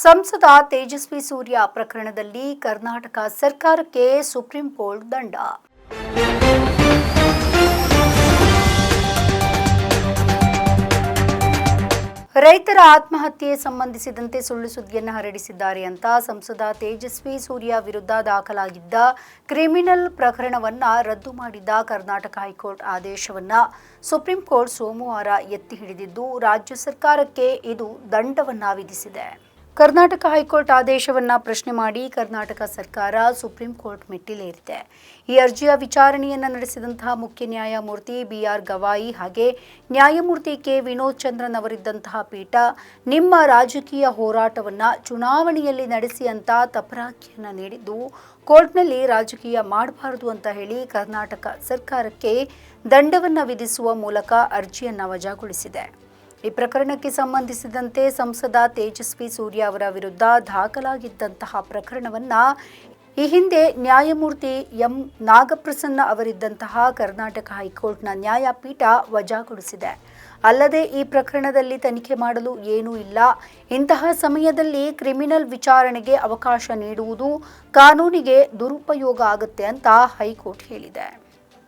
ಸಂಸದ ತೇಜಸ್ವಿ ಸೂರ್ಯ ಪ್ರಕರಣದಲ್ಲಿ ಕರ್ನಾಟಕ ಸರ್ಕಾರಕ್ಕೆ ಸುಪ್ರೀಂ ಕೋರ್ಟ್ ದಂಡ. ರೈತರ ಆತ್ಮಹತ್ಯೆ ಸಂಬಂಧಿಸಿದಂತೆ ಸುಳ್ಳು ಸುದ್ದಿಯನ್ನು ಹರಡಿಸಿದ್ದಾರೆ ಅಂತ ಸಂಸದ ತೇಜಸ್ವಿ ಸೂರ್ಯ ವಿರುದ್ಧ ದಾಖಲಾಗಿದ್ದ ಕ್ರಿಮಿನಲ್ ಪ್ರಕರಣವನ್ನ ರದ್ದು ಮಾಡಿದ್ದ ಕರ್ನಾಟಕ ಹೈಕೋರ್ಟ್ ಆದೇಶವನ್ನ ಸುಪ್ರೀಂ ಕೋರ್ಟ್ ಸೋಮವಾರ ಎತ್ತಿ ಹಿಡಿದಿದ್ದು, ರಾಜ್ಯ ಸರ್ಕಾರಕ್ಕೆ ಇದು ದಂಡವನ್ನ ವಿಧಿಸಿದೆ. ಕರ್ನಾಟಕ ಹೈಕೋರ್ಟ್ ಆದೇಶವನ್ನ ಪ್ರಶ್ನೆ ಮಾಡಿ ಕರ್ನಾಟಕ ಸರ್ಕಾರ ಸುಪ್ರೀಂ ಕೋರ್ಟ್ ಮೆಟ್ಟಿಲೇರಿದೆ. ಈ ಅರ್ಜಿಯ ವಿಚಾರಣೆಯನ್ನು ನಡೆಸಿದಂತಹ ಮುಖ್ಯ ನ್ಯಾಯಮೂರ್ತಿ ಬಿಆರ್ ಗವಾಯಿ ಹಾಗೆ ನ್ಯಾಯಮೂರ್ತಿ ಕೆ. ವಿನೋದ್ ಚಂದ್ರನ್ ಅವರಿದ್ದಂತಹ ಪೀಠ ನಿಮ್ಮ ರಾಜಕೀಯ ಹೋರಾಟವನ್ನ ಚುನಾವಣೆಯಲ್ಲಿ ನಡೆಸಿ ಅಂತ ತಪರಾಕಿಯನ್ನ ನೀಡಿದ್ದು, ಕೋರ್ಟ್ನಲ್ಲಿ ರಾಜಕೀಯ ಮಾಡಬಾರದು ಅಂತ ಹೇಳಿ ಕರ್ನಾಟಕ ಸರ್ಕಾರಕ್ಕೆ ದಂಡವನ್ನ ವಿಧಿಸುವ ಮೂಲಕ ಅರ್ಜಿಯನ್ನು ವಜಾಗೊಳಿಸಿದೆ. ಈ ಪ್ರಕರಣಕ್ಕೆ ಸಂಬಂಧಿಸಿದಂತೆ ಸಂಸದ ತೇಜಸ್ವಿ ಸೂರ್ಯ ಅವರ ವಿರುದ್ಧ ದಾಖಲಾಗಿದ್ದಂತಹ ಪ್ರಕರಣವನ್ನ ಈ ಹಿಂದೆ ನ್ಯಾಯಮೂರ್ತಿ ಎಂ ನಾಗಪ್ರಸನ್ನ ಅವರಿದ್ದಂತಹ ಕರ್ನಾಟಕ ಹೈಕೋರ್ಟ್ನ ನ್ಯಾಯಪೀಠ ವಜಾಗೊಳಿಸಿದೆ. ಅಲ್ಲದೆ ಈ ಪ್ರಕರಣದಲ್ಲಿ ತನಿಖೆ ಮಾಡಲು ಏನೂ ಇಲ್ಲ. ಇಂತಹ ಸಮಯದಲ್ಲಿ ಕ್ರಿಮಿನಲ್ ವಿಚಾರಣೆಗೆ ಅವಕಾಶ ನೀಡುವುದು ಕಾನೂನಿಗೆ ದುರುಪಯೋಗ ಆಗುತ್ತೆ ಅಂತ ಹೈಕೋರ್ಟ್ ಹೇಳಿದೆ.